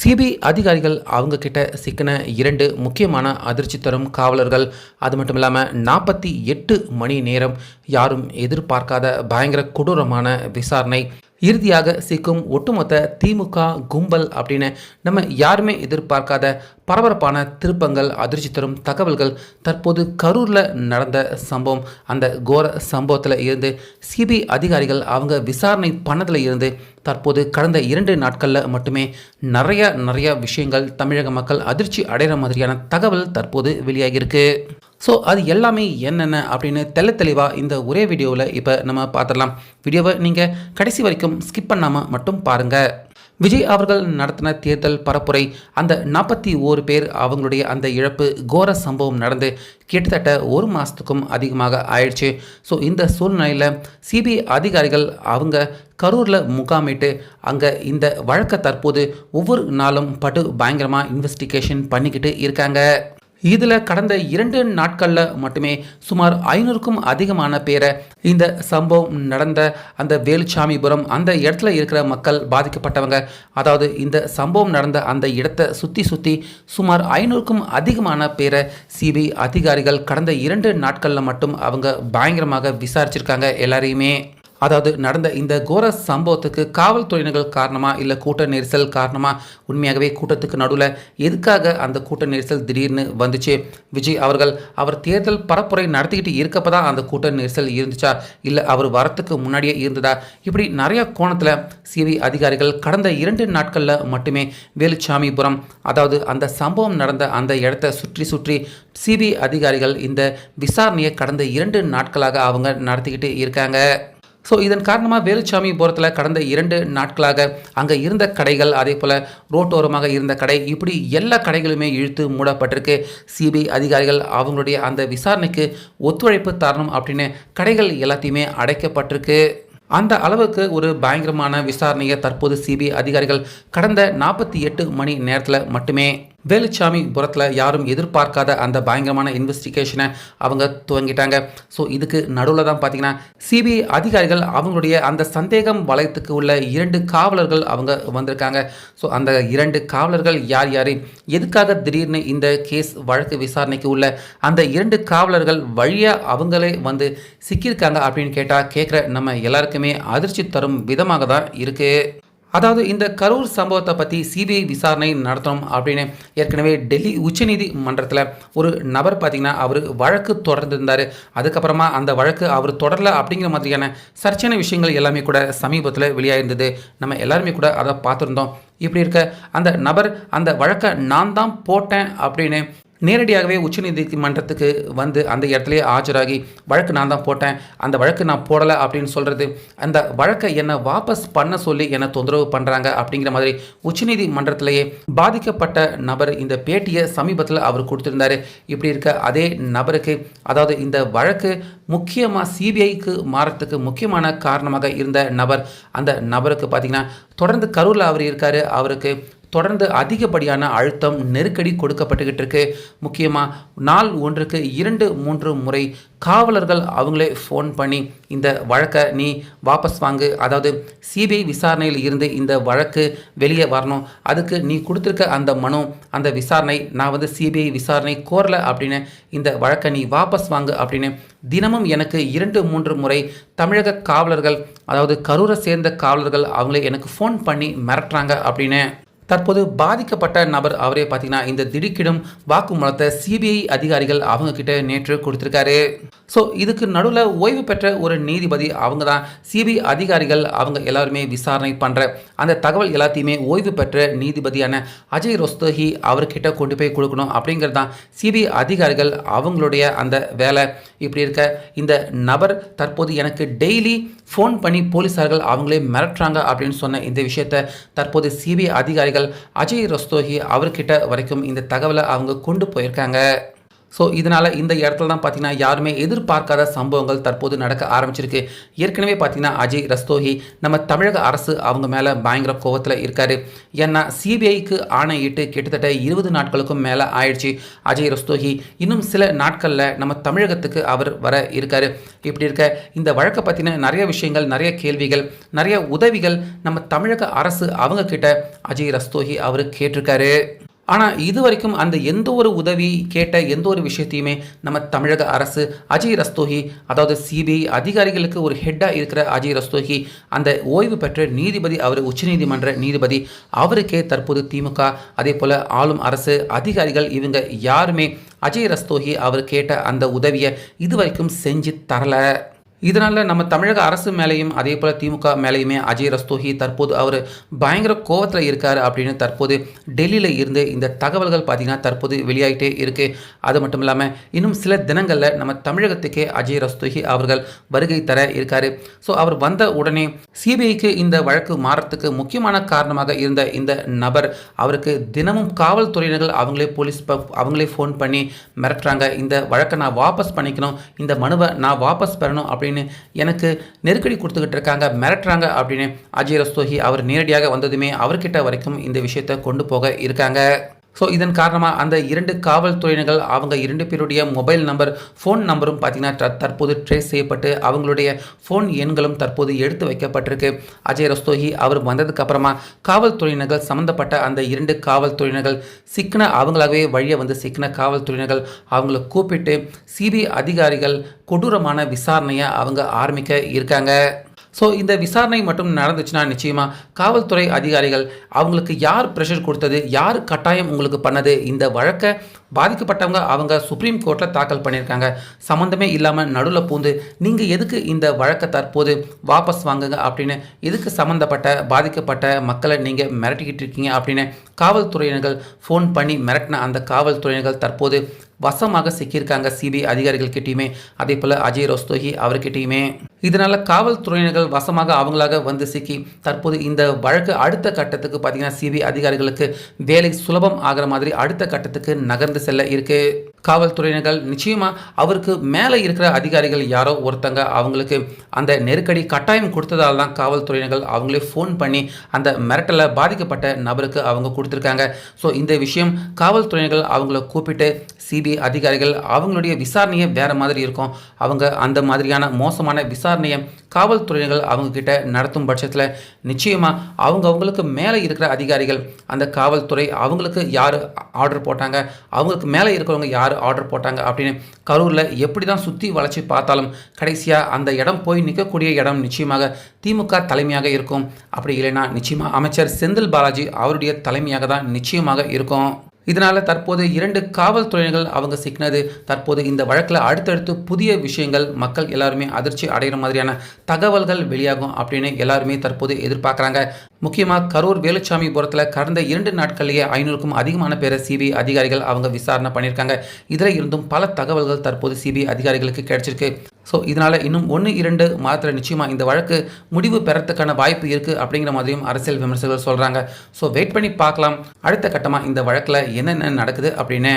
CBI அதிகாரிகள் அவங்க கிட்ட சிக்கின இரண்டு முக்கியமான அதிர்ச்சி தரும் காவலர்கள். அது மட்டும் இல்லாமல் நாற்பத்தி எட்டு மணி நேரம் யாரும் எதிர்பார்க்காத பயங்கர கொடூரமான விசாரணை. இறுதியாக சிக்கும் ஒட்டுமொத்த திமுக கும்பல் அப்படின்னு நம்ம யாருமே எதிர்பார்க்காத பரபரப்பான திருப்பங்கள் அதிர்ச்சி தரும் தகவல்கள் தற்போது கரூரில் நடந்த சம்பவம். அந்த கோர சம்பவத்தில் இருந்து சிபிஐ அதிகாரிகள் அவங்க விசாரணை பண்ணதில் இருந்து தற்போது கடந்த இரண்டு நாட்களில் மட்டுமே நிறைய நிறைய விஷயங்கள் தமிழக மக்கள் அதிர்ச்சி அடைகிற மாதிரியான தகவல் தற்போது வெளியாகியிருக்கு. ஸோ அது எல்லாமே என்னென்ன அப்படின்னு தெள்ள தெளிவாக இந்த ஒரே வீடியோவில் இப்போ நம்ம பார்த்துடலாம். வீடியோவை நீங்கள் கடைசி வரைக்கும் ஸ்கிப் பண்ணாமல் மட்டும் பாருங்கள் விஜய் அவர்கள் நடத்தின தேர்தல் பரப்புரை அந்த நாற்பத்தி ஓரு பேர் அவங்களுடைய அந்த இழப்பு கோர சம்பவம் நடந்து கிட்டத்தட்ட ஒரு மாதத்துக்கும் அதிகமாக ஆயிடுச்சு. ஸோ இந்த சூழ்நிலையில் சிபிஐ அதிகாரிகள் அவங்க கரூரில் முகாமிட்டு அங்கே இந்த வழக்கை தற்போது ஒவ்வொரு நாளும் படு பயங்கரமாக இன்வெஸ்டிகேஷன் பண்ணிக்கிட்டு இருக்காங்க. இதில் கடந்த இரண்டு நாட்களில் மட்டுமே சுமார் ஐநூறுக்கும் அதிகமான பேரை இந்த சம்பவம் நடந்த அந்த வேலுச்சாமிபுரம் அந்த இடத்துல இருக்கிற மக்கள் பாதிக்கப்பட்டவங்க. அதாவது இந்த சம்பவம் நடந்த அந்த இடத்தை சுற்றி சுற்றி சுமார் ஐநூறுக்கும் அதிகமான பேரை சிபிஐ அதிகாரிகள் கடந்த இரண்டு நாட்களில் மட்டும் அவங்க பயங்கரமாக விசாரிச்சிருக்காங்க எல்லாரையுமே. அதாவது நடந்த இந்த கோர சம்பவத்துக்கு காவல்துறையினர்கள் காரணமாக இல்லை கூட்ட நெரிசல் காரணமாக உண்மையாகவே கூட்டத்துக்கு நடுவில் எதுக்காக அந்த கூட்ட நெரிசல் திடீர்னு வந்துச்சு? விஜய் அவர்கள் அவர் தேர்தல் பரப்புரை நடத்திக்கிட்டு இருக்கப்ப தான் அந்த கூட்ட நெரிசல் இருந்துச்சா? இல்லை அவர் வரத்துக்கு முன்னாடியே இருந்ததா? இப்படி நிறைய கோணத்தில் சிபிஐ அதிகாரிகள் கடந்த இரண்டு நாட்களில் மட்டுமே வேலுச்சாமிபுரம் அதாவது அந்த சம்பவம் நடந்த அந்த இடத்த சுற்றி சுற்றி சிபிஐ அதிகாரிகள் இந்த விசாரணையை கடந்த இரண்டு நாட்களாக அவங்க நடத்திக்கிட்டு இருக்காங்க. ஸோ இதன் காரணமாக வேலுச்சாமிபுரத்தில் கடந்த இரண்டு நாட்களாக அங்கே இருந்த கடைகள் அதே போல் ரோட்டோரமாக இருந்த கடை இப்படி எல்லா கடைகளுமே இழுத்து மூடப்பட்டிருக்கு. சிபிஐ அதிகாரிகள் அவங்களுடைய அந்த விசாரணைக்கு ஒத்துழைப்பு தரணும் அப்படின்னு கடைகள் எல்லாத்தையுமே அடைக்கப்பட்டிருக்கு. அந்த அளவுக்கு ஒரு பயங்கரமான விசாரணையை தற்போது சிபிஐ அதிகாரிகள் கடந்த நாற்பத்தி எட்டு மணி நேரத்தில் மட்டுமே வேலுச்சாமி புறத்தில் யாரும் எதிர்பார்க்காத அந்த பயங்கரமான இன்வெஸ்டிகேஷனை அவங்க துவங்கிட்டாங்க. ஸோ இதுக்கு நடுவில் தான் பார்த்தீங்கன்னா சிபிஐ அதிகாரிகள் அவங்களுடைய அந்த சந்தேகம் வளையத்துக்கு உள்ள இரண்டு காவலர்கள் அவங்க வந்திருக்காங்க. ஸோ அந்த இரண்டு காவலர்கள் யார் யார் எதுக்காக திடீர்னு இந்த கேஸ் வழக்கு விசாரணைக்கு உள்ள அந்த இரண்டு காவலர்கள் வழியாக அவங்களே வந்து சிக்கியிருக்காங்க அப்படின்னு கேட்டால் கேட்குற நம்ம எல்லாருக்குமே அதிர்ச்சி தரும் விதமாக தான் இருக்குது அதாவது இந்த கரூர் சம்பவத்தை பற்றி சிபிஐ விசாரணை நடத்தணும் அப்படின்னு ஏற்கனவே டெல்லி உச்சநீதிமன்றத்தில் ஒரு நபர் பார்த்திங்கன்னா அவர் வழக்கு தொடர்ந்திருந்தார். அதுக்கப்புறமா அந்த வழக்கு அவர் தொடரல அப்படிங்கிற மாதிரியான சர்ச்சையான விஷயங்கள் எல்லாமே கூட சமீபத்தில் வெளியாயிருந்தது. நம்ம எல்லாருமே கூட அதை பார்த்துருந்தோம். இப்படி இருக்க அந்த நபர் அந்த வழக்கை நான் தான் போட்டேன் அப்படின்னு நேரடியாகவே உச்சநீதிமன்றத்துக்கு வந்து அந்த இடத்துலேயே ஆஜராகி வழக்கு நான் தான் போட்டேன் அந்த வழக்கு நான் போடலை அப்படின்னு சொல்கிறது அந்த வழக்கை என்னை வாபஸ் பண்ண சொல்லி என்னை தொந்தரவு பண்ணுறாங்க அப்படிங்கிற மாதிரி உச்சநீதிமன்றத்திலேயே பாதிக்கப்பட்ட நபர் இந்த பேட்டியை சமீபத்தில் அவர் கொடுத்துருந்தாரு. இப்படி இருக்க அதே நபருக்கு அதாவது இந்த வழக்கு முக்கியமாக சிபிஐக்கு மாறத்துக்கு முக்கியமான காரணமாக இருந்த நபர் அந்த நபருக்கு பார்த்திங்கன்னா தொடர்ந்து கரூரில் அவர் இருக்கார். அவருக்கு தொடர்ந்து அதிகப்படியான அழுத்தம் நெருக்கடி கொடுக்கப்பட்டுக்கிட்டு இருக்கு. முக்கியமாக நாள் ஒன்றுக்கு இரண்டு மூன்று முறை காவலர்கள் அவங்களே ஃபோன் பண்ணி இந்த வழக்கை நீ வாபஸ் வாங்கு. அதாவது சிபிஐ விசாரணையில் இருந்து இந்த வழக்கு வெளியே வரணும். அதுக்கு நீ கொடுத்துருக்க அந்த மனு அந்த விசாரணை நான் வந்து சிபிஐ விசாரணை கோரல அப்படின்னு இந்த வழக்கை நீ வாபஸ் வாங்கு அப்படின்னு தினமும் எனக்கு இரண்டு மூன்று முறை தமிழக காவலர்கள் அதாவது கரூரை சேர்ந்த காவலர்கள் அவங்களே எனக்கு ஃபோன் பண்ணி மிரட்டுறாங்க அப்படின்னு. தற்போது பாதிக்கப்பட்ட நபர் அவரே பார்த்தீங்கன்னா இந்த திடுக்கிடும் வாக்குமூலத்தை சிபிஐ அதிகாரிகள் அவங்க கிட்ட நேற்று கொடுத்துருக்காரு. ஸோ இதுக்கு நடுவில் ஓய்வு பெற்ற ஒரு நீதிபதி அவங்க தான் சிபிஐ அதிகாரிகள் அவங்க எல்லாருமே விசாரணை பண்ணுற அந்த தகவல் எல்லாத்தையுமே ஓய்வு பெற்ற நீதிபதியான அஜய் ரொஸ்தோஹி அவர்கிட்ட கொண்டு போய் கொடுக்கணும் அப்படிங்கிறது தான் சிபிஐ அதிகாரிகள் அவங்களுடைய அந்த வேலை. இப்படி இருக்க இந்த நபர் தற்போது எனக்கு டெய்லி ஃபோன் பண்ணி போலீஸார்கள் அவங்களே மிரட்டுறாங்க அப்படின்னு சொன்ன இந்த விஷயத்தை தற்போது சிபிஐ அதிகாரிகள் அஜய் ரஸ்தோகி அவர்கிட்ட வரைக்கும் இந்த தகவலை அவங்க கொண்டு போயிருக்காங்க. ஸோ இதனால் இந்த இடத்துல தான் பார்த்தீங்கன்னா யாருமே எதிர்பார்க்காத சம்பவங்கள் தற்போது நடக்க ஆரம்பிச்சிருக்கு. ஏற்கனவே பார்த்தீங்கன்னா அஜய் ரஸ்தோஹி நம்ம தமிழக அரசு அவங்க மேலே பயங்கர கோவத்தில் இருக்கார். ஏன்னா சிபிஐக்கு ஆணையிட்டு கிட்டத்தட்ட இருபது நாட்களுக்கும் மேலே ஆயிடுச்சு அஜய் ரஸ்தோஹி இன்னும் சில நாட்களில் நம்ம தமிழகத்துக்கு அவர் வர இருக்கார். இப்படி இருக்க இந்த வழக்கை பற்றின நிறைய விஷயங்கள் நிறைய கேள்விகள் நிறைய உதவிகள் நம்ம தமிழக அரசு அவங்க கிட்ட அஜய் ரஸ்தோஹி அவர் கேட்டிருக்காரு. ஆனால் இது வரைக்கும் அந்த எந்த ஒரு உதவி கேட்ட எந்த ஒரு விஷயத்தையுமே நம்ம தமிழக அரசு அஜய் ரஸ்தோகி அதாவது சிபிஐ அதிகாரிகளுக்கு ஒரு ஹெட்டாக இருக்கிற அஜய் ரஸ்தோகி அந்த ஓய்வு பெற்ற நீதிபதி அவர் உச்சநீதிமன்ற நீதிபதி அவருக்கே தற்போது திமுக அதே போல் ஆளும் அரசு அதிகாரிகள் இவங்க யாருமே அஜய் ரஸ்தோகி அவர் கேட்ட அந்த உதவியை இது வரைக்கும் செஞ்சு தரலை. இதனால் நம்ம தமிழக அரசு மேலேயும் அதே போல் திமுக மேலேயுமே அஜய் ரஸ்தோகி தற்போது அவர் பயங்கர கோவத்தில் இருக்கார் அப்படின்னு தற்போது டெல்லியில் இருந்து இந்த தகவல்கள் பார்த்திங்கன்னா தற்போது வெளியாகிட்டே இருக்குது அது மட்டும் இல்லாமல் இன்னும் சில தினங்களில் நம்ம தமிழகத்துக்கே அஜய் ரஸ்தோகி அவர்கள் வருகை தர இருக்கார். ஸோ அவர் வந்த உடனே சிபிஐக்கு இந்த வழக்கு மாறத்துக்கு முக்கியமான காரணமாக இருந்த இந்த நபர் அவருக்கு தினமும் காவல்துறையினர்கள் அவங்களே போலீஸ் அவங்களே ஃபோன் பண்ணி மிரட்டுறாங்க. இந்த வழக்கை நான் வாபஸ் பண்ணிக்கணும். இந்த மனுவை நான் வாபஸ் பெறணும் அப்படின்னு எனக்கு நெருக்கடி கொடுத்துக்கிட்டு இருக்காங்க மிரட்டுறாங்க அப்படின்னு அஜய் ரஸ்தோஹி அவர் நேரடியாக வந்ததுமே அவர்கிட்ட வரைக்கும் இந்த விஷயத்தை கொண்டு போக இருக்காங்க. ஸோ இதன் காரணமாக அந்த இரண்டு காவல்துறையினர்கள் அவங்க இரண்டு பேருடைய மொபைல் நம்பர் ஃபோன் நம்பரும் பார்த்தீங்கன்னா தற்போது ட்ரேஸ் செய்யப்பட்டு அவங்களுடைய ஃபோன் எண்களும் தற்போது எடுத்து வைக்கப்பட்டிருக்கு. அஜய் ரஸ்தோஹி அவர் வந்ததுக்கு அப்புறமா காவல்துறையினர்கள் சம்மந்தப்பட்ட அந்த இரண்டு காவல்துறையினர்கள் சிக்கன அவங்களாகவே வழியை வந்து சிக்கன காவல்துறையினர்கள் அவங்கள கூப்பிட்டு சிபிஐ அதிகாரிகள் கொடூரமான விசாரணையை அவங்க ஆரம்பிக்க இருக்காங்க. ஸோ இந்த விசாரணை மட்டும் நடந்துச்சுன்னா நிச்சயமாக காவல்துறை அதிகாரிகள் அவங்களுக்கு யார் ப்ரெஷர் கொடுத்தது யார் கட்டாயம் உங்களுக்கு பண்ணது இந்த வழக்கை பாதிக்கப்பட்டவங்க அவங்க சுப்ரீம் கோர்ட்டில் தாக்கல் பண்ணியிருக்காங்க. சம்மந்தமே இல்லாமல் நடுவில் பூந்து நீங்கள் எதுக்கு இந்த வழக்கை தற்போது வாபஸ் வாங்குங்க? அப்படின்னு எதுக்கு சம்மந்தப்பட்ட பாதிக்கப்பட்ட மக்களை நீங்கள் மிரட்டிக்கிட்டு இருக்கீங்க? அப்படின்னு காவல்துறையினர்கள் ஃபோன் பண்ணி மிரட்டின அந்த காவல்துறையினர்கள் தற்போது வசமாக சிக்கியிருக்காங்க சிபிஐ அதிகாரிகள் கிட்டேயுமே அதே போல் அஜய் ரோஸ்தோகி அவர்கிட்டயுமே. இதனால் காவல்துறையினர்கள் வசமாக அவங்களாக வந்து சிக்கி. தற்போது இந்த வழக்கு அடுத்த கட்டத்துக்கு பார்த்திங்கன்னா சிபிஐ அதிகாரிகளுக்கு வேலை சுலபம் ஆகிற மாதிரி அடுத்த கட்டத்துக்கு நகர்ந்து செல்ல இருக்கு. காவல்துறையினர்கள் நிச்சயமாக அவருக்கு மேலே இருக்கிற அதிகாரிகள் யாரோ ஒருத்தங்க அவங்களுக்கு அந்த நெருக்கடி கட்டாயம் கொடுத்ததால் தான் காவல்துறையினர்கள் அவங்களே ஃபோன் பண்ணி அந்த மிரட்டலை பாதிக்கப்பட்ட நபருக்கு அவங்க கொடுத்துருக்காங்க. ஸோ இந்த விஷயம் காவல்துறையினர்கள் அவங்கள கூப்பிட்டு சிபிஐ அதிகாரிகள் அவங்களுடைய விசாரணையை வேறு மாதிரி இருக்கும். அவங்க அந்த மாதிரியான மோசமான விசாரணையை காவல்துறையினர்கள் அவங்கக்கிட்ட நடத்தும் பட்சத்தில் நிச்சயமாக அவங்க அவங்களுக்கு மேலே இருக்கிற அதிகாரிகள் அந்த காவல்துறை அவங்களுக்கு யார் ஆர்டர் போட்டாங்க அவங்களுக்கு மேலே இருக்கிறவங்க யார் ஆர்டர் போட்டாங்க அப்படின்னு கரூரில் எப்படி தான் சுற்றி வளைச்சி பார்த்தாலும் கடைசியாக அந்த இடம் போய் நிற்கக்கூடிய இடம் நிச்சயமாக திமுக தலைமையாக இருக்கும். அப்படி இல்லைன்னா நிச்சயமாக அமைச்சர் செந்தில் பாலாஜி அவருடைய தலைமையாக தான் நிச்சயமாக இருக்கும். இதனால் தற்போது இரண்டு காவல்துறையினர்கள் அவங்க சிக்கினது. தற்போது இந்த வழக்கில் அடுத்தடுத்து புதிய விஷயங்கள் மக்கள் எல்லாருமே அதிர்ச்சி அடைகிற மாதிரியான தகவல்கள் வெளியாகும் அப்படின்னு எல்லாருமே தற்போது எதிர்பார்க்குறாங்க. முக்கியமாக கரூர் வேலுச்சாமிபுரத்தில் கடந்த இரண்டு நாட்கள்லேயே ஐநூறுக்கும் அதிகமான பேரை சிபிஐ அதிகாரிகள் அவங்க விசாரணை பண்ணியிருக்காங்க. இதில் இருந்தும் பல தகவல்கள் தற்போது சிபிஐ அதிகாரிகளுக்கு கிடைச்சிருக்கு. ஸோ இதனால் இன்னும் ஒன்று இரண்டு மாதத்தில் நிச்சயமாக இந்த வழக்கு முடிவு பெறத்துக்கான வாய்ப்பு இருக்குது அப்படிங்கிற மாதிரியும் அரசியல் விமர்சகர்கள் சொல்கிறாங்க ஸோ வெயிட் பண்ணி பார்க்கலாம். அடுத்த கட்டமாக இந்த வழக்கில் என்னென்ன நடக்குது அப்படின்னு